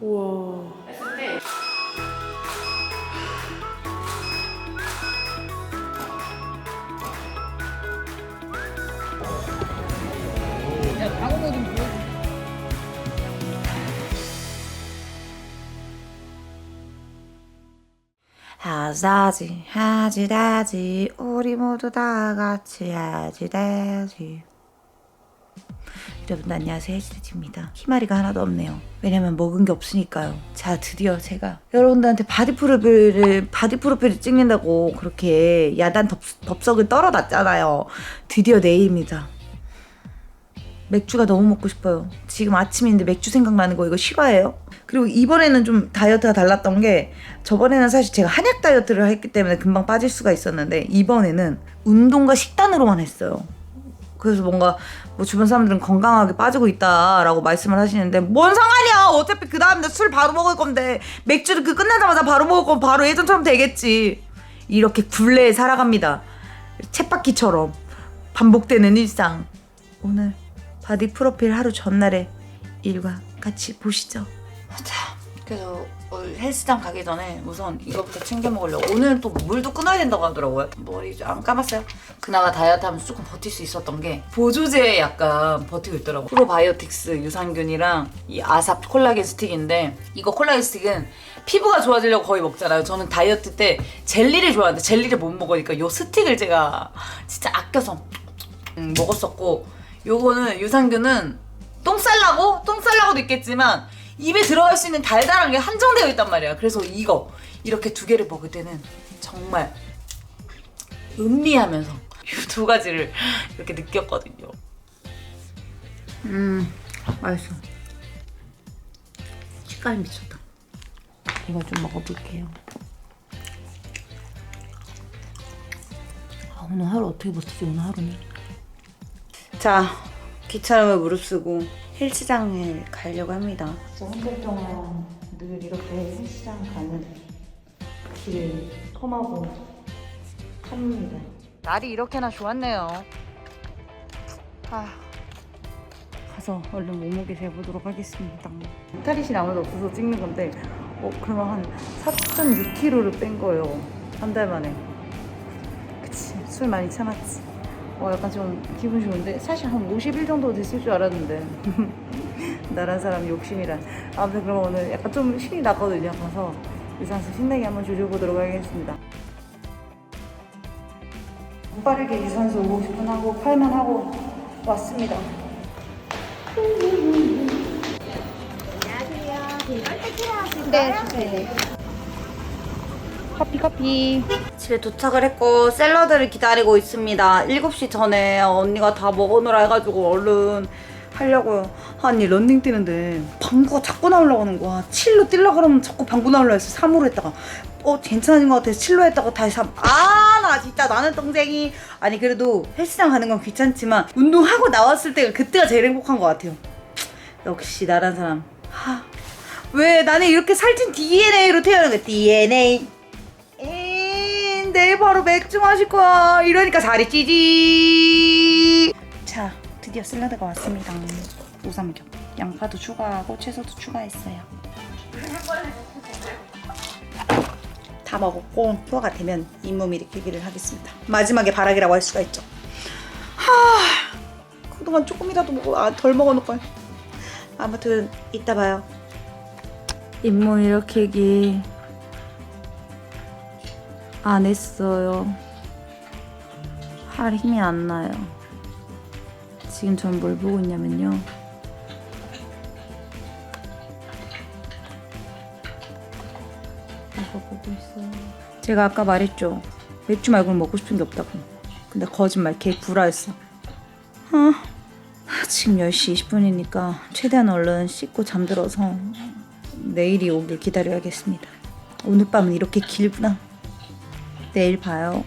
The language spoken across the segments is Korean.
우와. 하자지 하지 다지 우리 모두 다 같이 하지 다지 여러분 안녕하세요 해지대지입니다 희마리가 하나도 없네요 왜냐면 먹은 게 없으니까요 자 드디어 제가 여러분들한테 바디 프로필을 바디 프로필을 찍는다고 그렇게 야단 덥, 덥석을 떨어놨잖아요 드디어 내일입니다 맥주가 너무 먹고 싶어요. 지금 아침인데 맥주 생각나는 거 이거 실화예요? 그리고 이번에는 좀 다이어트가 달랐던 게 저번에는 사실 제가 한약 다이어트를 했기 때문에 금방 빠질 수가 있었는데 이번에는 운동과 식단으로만 했어요. 그래서 뭔가 뭐 주변 사람들은 건강하게 빠지고 있다라고 말씀을 하시는데 뭔 상관이야! 어차피 그 다음날 술 바로 먹을 건데 맥주를 그 끝나자마자 바로 먹을 거면 바로 예전처럼 되겠지. 이렇게 굴레에 살아갑니다. 쳇바퀴처럼 반복되는 일상. 오늘 바디 프로필 하루 전날의 일과 같이 보시죠. 자, 그래서 오늘 헬스장 가기 전에 우선 이거부터 챙겨 먹으려고 오늘 또 물도 끊어야 된다고 하더라고요. 머리 좀안 감았어요. 그나마 다이어트 하면서 조금 버틸 수 있었던 게 보조제에 약간 버티고 있더라고. 프로바이오틱스 유산균이랑 이 아삽 콜라겐 스틱인데 이거 콜라겐 스틱은 피부가 좋아지려고 거의 먹잖아요. 저는 다이어트 때 젤리를 좋아하는데 젤리를 못 먹으니까 요 스틱을 제가 진짜 아껴서 음, 먹었었고 요거는 유산균은 똥 쌀라고 똥 쌀라고도 있겠지만 입에 들어갈 수 있는 달달한 게 한정되어 있단 말이야. 그래서 이거 이렇게 두 개를 먹을 때는 정말 음미하면서 이 두 가지를 이렇게 느꼈거든요. 음, 맛있어. 식감이 미쳤다. 이거 좀 먹어볼게요. 아, 오늘 하루 어떻게 버티지 오늘 하루는? 자, 귀찮음을 무릅쓰고 헬스장에 가려고 합니다. 한달 동안 늘 이렇게 헬스장 가는 길을 험하고 탑니다. 날이 이렇게나 좋았네요. 아, 가서 얼른 몸무게 재보도록 하겠습니다. 탈의실 아무도 없어서 찍는 건데, 어, 그러면 한 4.6kg를 뺀 거예요. 한 달 만에. 그치, 술 많이 참았지. 어, 약간 좀 기분 좋은데? 사실 한 50일 정도 됐을 줄 알았는데. 나란 사람 욕심이란. 아무튼 그럼 오늘 약간 좀 신이 났거든요. 가서 유산소 신나게 한번 조져보도록 하겠습니다. 빠르게 유산소 50분 하고 8만 하고 왔습니다. 네, 주세요. 커피 커피. 집에 도착을 했고 샐러드를 기다리고 있습니다. 7시 전에 언니가 다 먹어놓으라 해가지고 얼른 하려고요. 아니 런닝 뛰는데 방구가 자꾸 나오려고 하는 거야. 7로 뛰려고 그러면 자꾸 방구 나오려고 해서 3으로 했다가 어 괜찮은 것 같아서 7로 했다가 다시 3 아 나 진짜 나는 동생이. 아니 그래도 헬스장 가는 건 귀찮지만 운동하고 나왔을 때가 그때가 제일 행복한 것 같아요. 역시 나란 사람. 하. 왜 나는 이렇게 살찐 DNA로 태어난 거야? DNA 내일 바로 맥주 마실 거야. 이러니까 살이 찌지. 자, 드디어 샐러드가 왔습니다. 우삼겹. 양파도 추가하고 채소도 추가했어요. 다 먹었고 소화가 되면 잇몸 일으키기를 하겠습니다. 마지막에 바락이라고 할 수가 있죠. 하, 그동안 조금이라도 먹어, 아, 덜 먹어놓을 걸. 아무튼 이따 봐요. 잇몸 일으키기 안 했어요. 할 힘이 안 나요. 지금 전 뭘 보고 있냐면요. 이거 보고 있어요. 제가 아까 말했죠. 맥주 말고는 먹고 싶은 게 없다고. 근데 거짓말 개 구라였어. 아, 지금 10시 20분이니까 최대한 얼른 씻고 잠들어서 내일이 오길 기다려야겠습니다. 오늘 밤은 이렇게 길구나. 내일 봐요.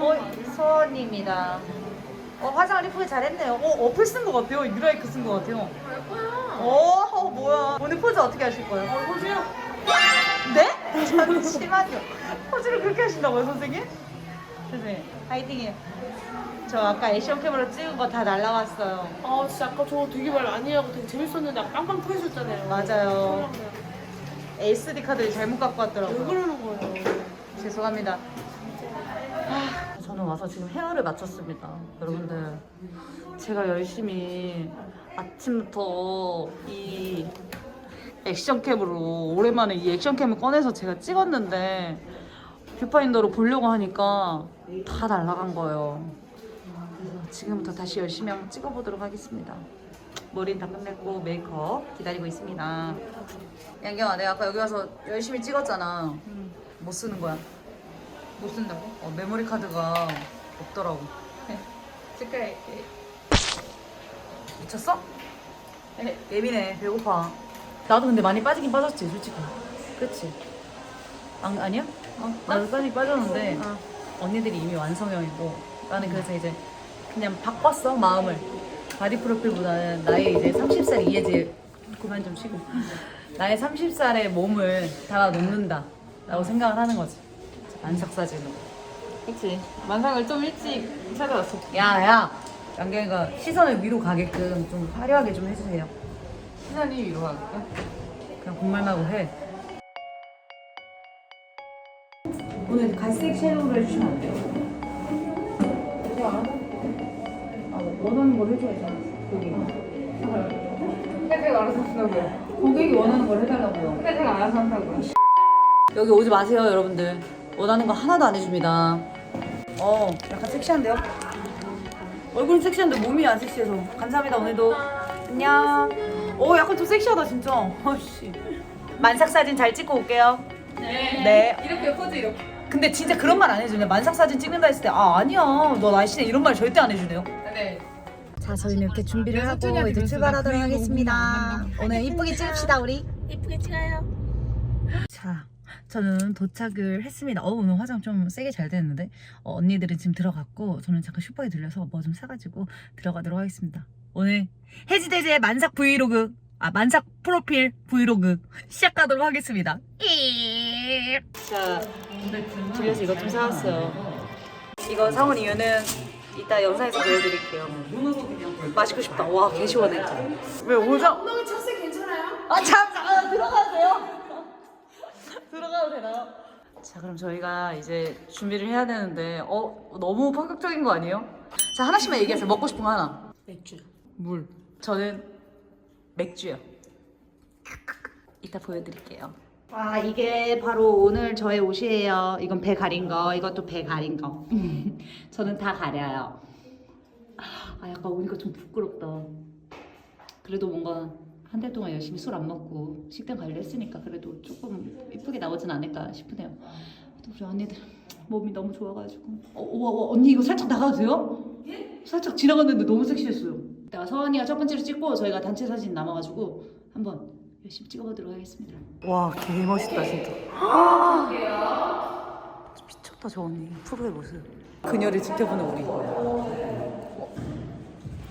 어, 서원입니다. 어, 화장을 이쁘게 잘했네요. 어, 어플 쓴 것 같아요. 유라이크 쓴 것 같아요. 어, 어, 뭐야. 오늘 포즈 어떻게 하실 거예요? 어, 포즈요? 네? 잠시만요. 포즈를 그렇게 하신다고요, 선생님? 선생님 화이팅이에요. 저 아까 액션캠으로 찍은 거 다 날라갔어요. 아 진짜 아까 저 되게 말 많이 하고 되게 재밌었는데 아까 빵빵 터지셨잖아요. 맞아요. SD 카드를 잘못 갖고 왜 왔더라고요. 그러는 거예요? 죄송합니다. 아, 저는 와서 지금 헤어를 마쳤습니다. 여러분들, 제가 열심히 아침부터 이 액션캠으로 오랜만에 이 액션캠을 꺼내서 제가 찍었는데 뷰파인더로 보려고 하니까 다 날아간 거예요. 지금부터 다시 열심히 한번 찍어보도록 하겠습니다. 머리는 다 끝냈고 메이크업 기다리고 있습니다. 양경아, 내가 아까 여기 와서 열심히 찍었잖아. 못 쓰는 거야. 못 쓴다고? 어, 메모리 카드가 없더라고. 색깔 미쳤어? 예민해. 배고파. 나도 근데 많이 빠지긴 빠졌지, 솔직히. 그치? 안, 아니야? 어, 나도 빠지긴 빠졌는데 언니들이 이미 완성형이고 나는 그래서 이제 그냥 바꿨어, 마음을. 바디 프로필보다는 나의 이제 30살 이해지 그만 좀 쉬고 나의 30살의 몸을 다 놓는다 라고 생각을 하는 거지 만삭 사진으로 그치 만상을 좀 일찍 찾아왔어. 야야 양경이가 시선을 위로 가게끔 좀 화려하게 좀 해주세요 시선이 위로 갈까? 그냥 공말마고 해 오늘 갈색 섀도우를 해주시면 안 돼요? 원하는 걸 해줘야죠 고객이. 회색 알아서 쓴다고요. 고객이 원하는 걸 해달라고요. 회색 알아서 한다고요. 여기 오지 마세요 여러분들. 원하는 거 하나도 안 해줍니다. 어 약간 섹시한데요? 얼굴은 섹시한데 몸이 안 섹시해서. 감사합니다 오늘도. 안녕. 오 약간 좀 섹시하다 진짜. 아씨. 만삭 사진 잘 찍고 올게요. 네. 이렇게 포즈 이렇게. 근데 진짜 그런 말 안 해주네. 만삭 사진 찍는다 했을 때 아 아니야. 너 날씬해. 이런 말 절대 안 해주네요. 네. 자 저희는 이렇게 준비를 하고 이제 출발하도록 하겠습니다 오늘 이쁘게 찍읍시다 우리 이쁘게 찍어요. 자, 저는 도착을 했습니다. 어, 오늘 화장 좀 세게 잘 됐는데 어, 언니들은 지금 들어갔고 저는 잠깐 슈퍼에 들려서 뭐 좀 사가지고 들어가도록 하겠습니다. 오늘 해지대제 만삭 브이로그 아 만삭 프로필 브이로그 시작하도록 하겠습니다. 자, 들려서 이것 좀 사왔어요. 이거 사온 이유는 이따 영상에서 보여드릴게요. 마시고 싶다. 와, 개 시원해. 왜 오자? 엉덩이 찼을 괜찮아요? 아, 참, 아, 들어가도 돼요? 들어가도 되나요? 자, 그럼 저희가 이제 준비를 해야 되는데, 어, 너무 본격적인 거 아니에요? 자, 하나씩만 얘기하세요. 먹고 싶은 거 하나. 맥주. 물. 저는 맥주요. 이따 보여드릴게요. 와, 이게 바로 오늘 저의 옷이에요. 이건 배 가린 거, 이것도 배 가린 거. 저는 다 가려요. 아, 약간 오니까 좀 부끄럽다. 그래도 뭔가 한 달 동안 열심히 술 안 먹고 식단 관리를 했으니까 그래도 조금 이쁘게 나오진 않을까 싶으네요. 또 우리 언니들 몸이 너무 좋아가지고. 어, 어, 어, 언니 이거 살짝 나가도 돼요? 살짝 지나갔는데 너무 섹시했어요. 이따가 서원이가 첫 번째로 찍고 저희가 단체 사진 남아가지고 한번 열심히 찍어보도록 하겠습니다. 와, 개 멋있다 진짜. 미쳤다 저 언니 프로의 모습. 그녀를 지켜보는 우리. 어,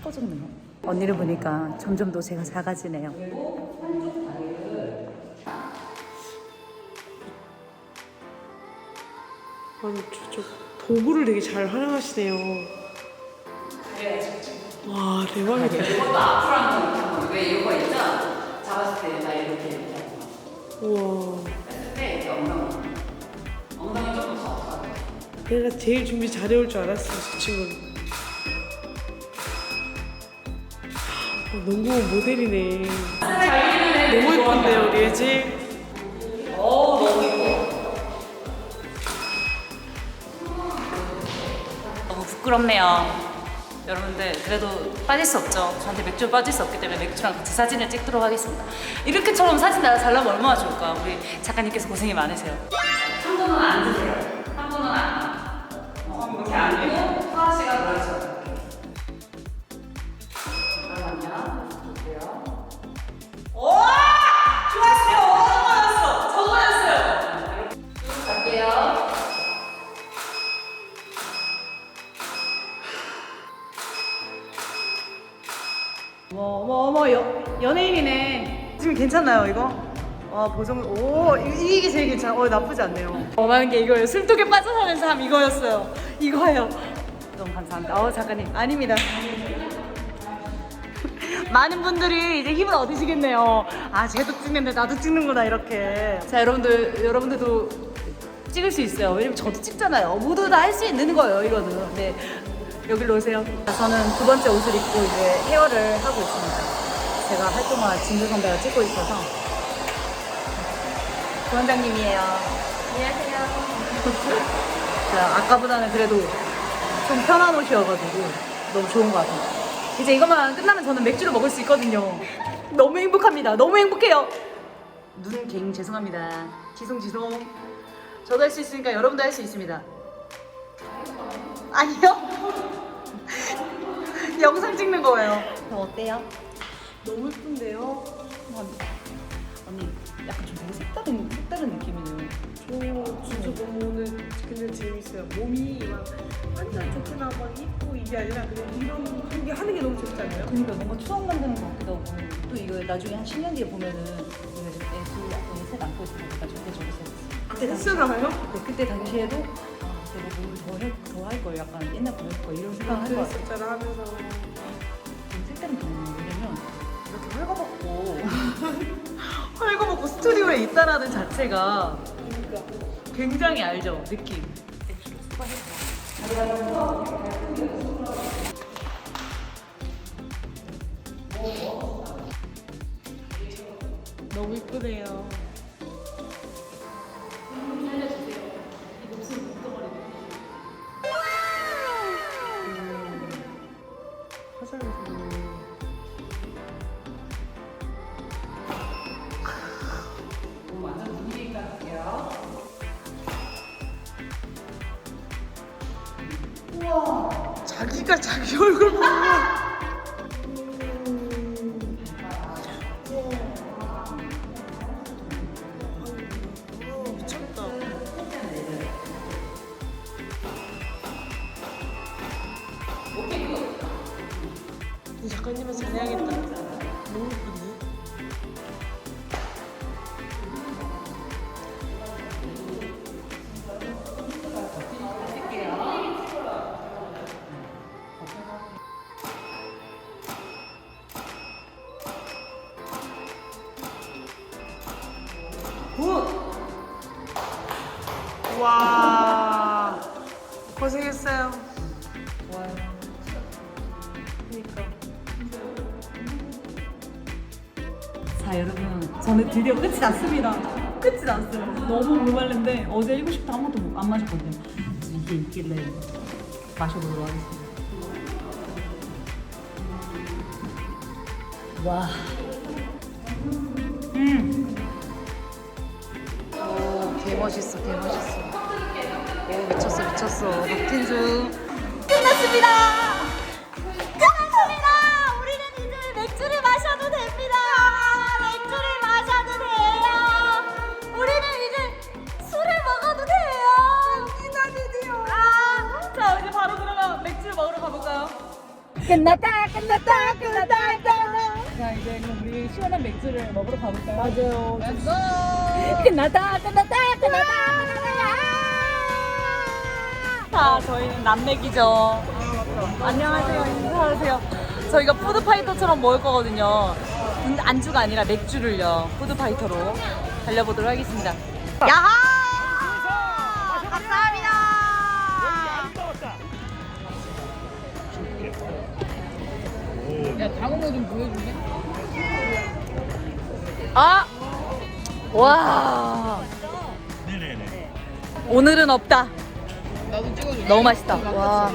꺼졌네요. 언니를 보니까 점점 더 제가 작아지네요. 아니 저, 저 도구를 되게 잘 활용하시네요. 와 대박이다. 왜 이거 있죠? 잡았을 때나 이렇게 우와. 했는데 이게 엉덩이 엉덩이 조금 더 내가 제일 준비 잘해올 줄 알았어 저 친구는. 아, 농구 모델이네. 너무 예쁜데요 우리 애지. 너무 부끄럽네요. 여러분들 그래도 빠질 수 없죠. 저한테 맥주 빠질 수 없기 때문에 맥주랑 같이 사진을 찍도록 하겠습니다. 이렇게처럼 사진 나잘 나면 얼마나 좋을까. 우리 작가님께서 고생이 많으세요. 한 분은 안 드세요. 괜찮나요 이거? 아 보정 오 이- 이게 제일 괜찮아. 어 나쁘지 않네요. 원하는 게 이거예요. 술독에 빠져 사는 삶 이거였어요. 이거예요. 너무 감사합니다. 어 작가님 아닙니다. 많은 분들이 이제 힘을 얻으시겠네요. 아 쟤도 찍는데 나도 찍는구나 이렇게. 자 여러분들 여러분들도 찍을 수 있어요. 왜냐면 저도 찍잖아요. 모두 다 할 수 있는 거예요 이거는. 네 여기로 오세요. 저는 두 번째 옷을 입고 이제 헤어를 하고 있습니다. 제가 활동한 진주 선배가 찍고 있어서 부원장님이에요. 안녕하세요. 자, 아까보다는 그래도 좀 편한 옷이어가지고 너무 좋은 것 같아요. 이제 이것만 끝나면 저는 맥주를 먹을 수 있거든요. 너무 행복합니다. 너무 행복해요. 눈 갱 죄송합니다. 지송 지송. 저도 할 수 있으니까 여러분도 할 수 있습니다. 아니요. 영상 찍는 거예요. 저 어때요? 너무 예쁜데요? 언니 약간 좀 되게 색다른 색다른 느낌이네요. 저 진짜 너무 오늘 근데 재밌어요. 몸이 막 완전 좋구나 막 이쁘고 이게 아니라 그냥 이런 게 하는 게 너무 좋잖아요. 그러니까 뭔가 추억 만드는 것 같기도 하고 또 이거 나중에 한 10년 뒤에 보면은 우리가 이제 애둘 셋 안고 있으면 내가 저때 저기 있었어. 그때 당시 했었나요? 네, 그때 당시에도 아 내가 뭘더할 걸 약간 옛날 보낼 거 이런 할것 같아요. 그랬었잖아 하면서 헐거벗고 헐거벗고 스튜디오에 있다라는 자체가 굉장히 알죠 느낌. 너무 이쁘네요. 자기 얼굴 보고 미쳤다. 이 작가님은 잘해야겠다. 너무 예쁜데? 자 여러분 저는 드디어 끝이 났습니다 끝이 났어요 너무 목말른데 어제 7시부터 한 번도 못- 안 마셨거든요 그래서 이게 있길래 마셔보도록 하겠습니다 와 음. 오, 개 멋있어, 개 멋있어. 오, 미쳤어, 미쳤어. 끝났습니다! 끝났습니다! 끝났다, 끝났다, 끝났다, 끝났다! 자, 이제 그럼 우리 시원한 맥주를 먹으러 가볼까요? 맞아요. 끝났다, 끝났다, 끝났다! 자, 저희는 남맥이죠. 안녕하세요. 인사하세요. 저희가 푸드파이터처럼 먹을 거거든요. 근데 안주가 아니라 맥주를요. 푸드파이터로 달려보도록 하겠습니다. 야하! 아! 와! 네네네. 오늘은 없다. 너무 맛있다. 와.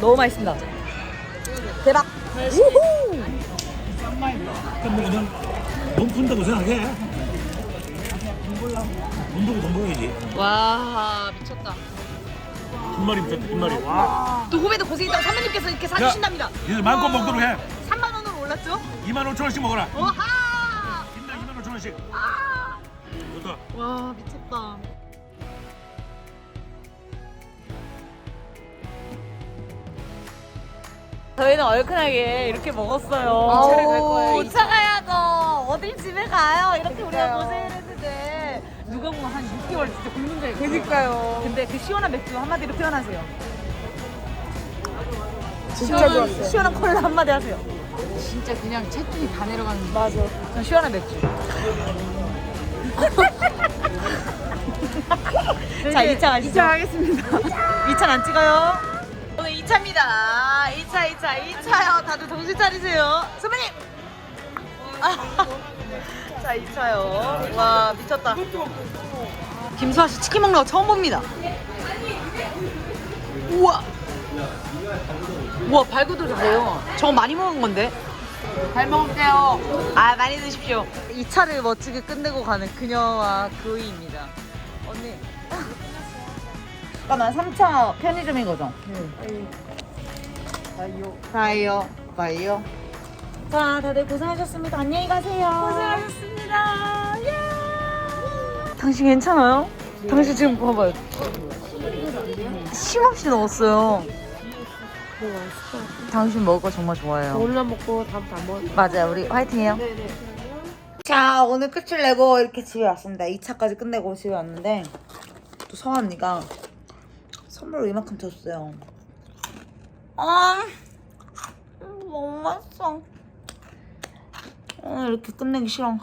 너무 맛있습니다. 대박. 우후! 그럼 넌, 돈 푼다고 생각해. 돈 주고 돈 벌어야지. 와 미쳤다. 빈말이 붙었다, 빈말이. 와. 또 후배도 고생했다고 선배님께서 이렇게 사주신답니다. 얘들 마음껏 먹도록 해. 3만 원으로 올랐죠? 2만 5천 원씩 먹어라. 와하! 인당 2만 5천 원씩. 아! 좋다. 와 미쳤다. 저희는 얼큰하게 이렇게 먹었어요. 차를 갈 거예요, 2차 가야죠. 어딜 집에 가요? 이렇게 우리가 고생을 했는데 누가 보면 한 6개월 진짜 굶는 줄 알고. 그니까요. 근데 그 시원한 맥주 한마디로 표현하세요. 진짜 시원한, 좋았어요. 시원한 콜라 한마디 하세요. 진짜 그냥 채통이 다 내려가는 맞아. 전 시원한 맥주. 자, 2차 가시죠. 2차 하겠습니다. 2차 안 찍어요. 오늘 2차입니다. 2차, 2차, 2차요. 다들 정신 차리세요. 선배님! 자, 2차요. 와, 미쳤다. 김수아 씨 치킨 먹는 거 처음 봅니다. 우와! 우와, 발구도 잘해요. 저거 많이 먹은 건데? 잘 먹을게요. 아, 많이 드십시오. 2차를 멋지게 끝내고 가는 그녀와 그이입니다. 언니. 잠깐만, 3차 편의점인 거죠? 아이요. 바이요. 바이요. 자, 다들 고생하셨습니다. 안녕히 가세요. 고생하셨습니다. 당신 괜찮아요? 당신 지금 봐봐요. 쉼없이 넣었어요. 당신 먹을 거 정말 좋아해요. 오늘만 먹고 다음부터 안 먹을 맞아요. 우리 화이팅해요. 자, 오늘 끝을 내고 이렇게 집에 왔습니다. 2차까지 끝내고 집에 왔는데 또 서아 언니가 선물을 이만큼 줬어요. 아, 너무 맛있어. 오늘 이렇게 끝내기 싫어.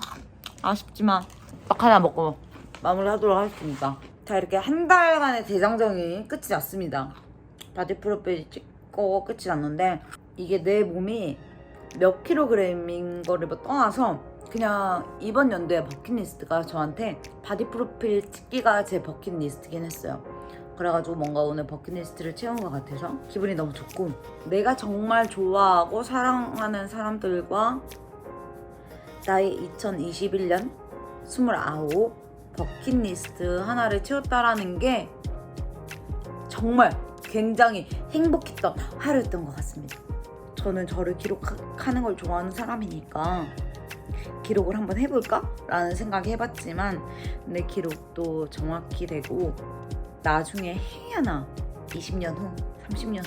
아쉽지만 딱 하나 먹고 마무리하도록 하겠습니다. 자, 이렇게 한 달간의 대장정이 끝이 났습니다. 바디 프로필 찍고 끝이 났는데 이게 내 몸이 몇 킬로그램인 거를 뭐 떠나서 그냥 이번 연도의 버킷리스트가 저한테 바디 프로필 찍기가 제 버킷리스트긴 했어요. 그래가지고 뭔가 오늘 버킷리스트를 채운 것 같아서 기분이 너무 좋고 내가 정말 좋아하고 사랑하는 사람들과 나의 2021년 29 버킷리스트 하나를 채웠다라는 게 정말 굉장히 행복했던 하루였던 것 같습니다. 저는 저를 기록하는 걸 좋아하는 사람이니까 기록을 한번 해볼까? 라는 생각이 해봤지만 내 기록도 정확히 되고 나중에 행여나 20년 후, 30년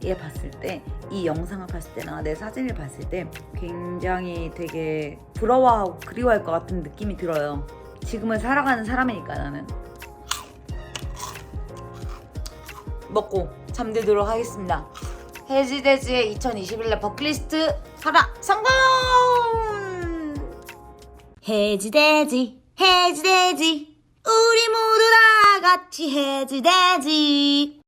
후에 봤을 때 이 영상을 봤을 때나 내 사진을 봤을 때 굉장히 되게 부러워하고 그리워할 것 같은 느낌이 들어요. 지금은 살아가는 사람이니까 나는 먹고 잠들도록 하겠습니다. 해지돼지의 2021년 버킷리스트 하나 성공! 해지돼지 해지돼지 우리 모두 다 같이 해지돼지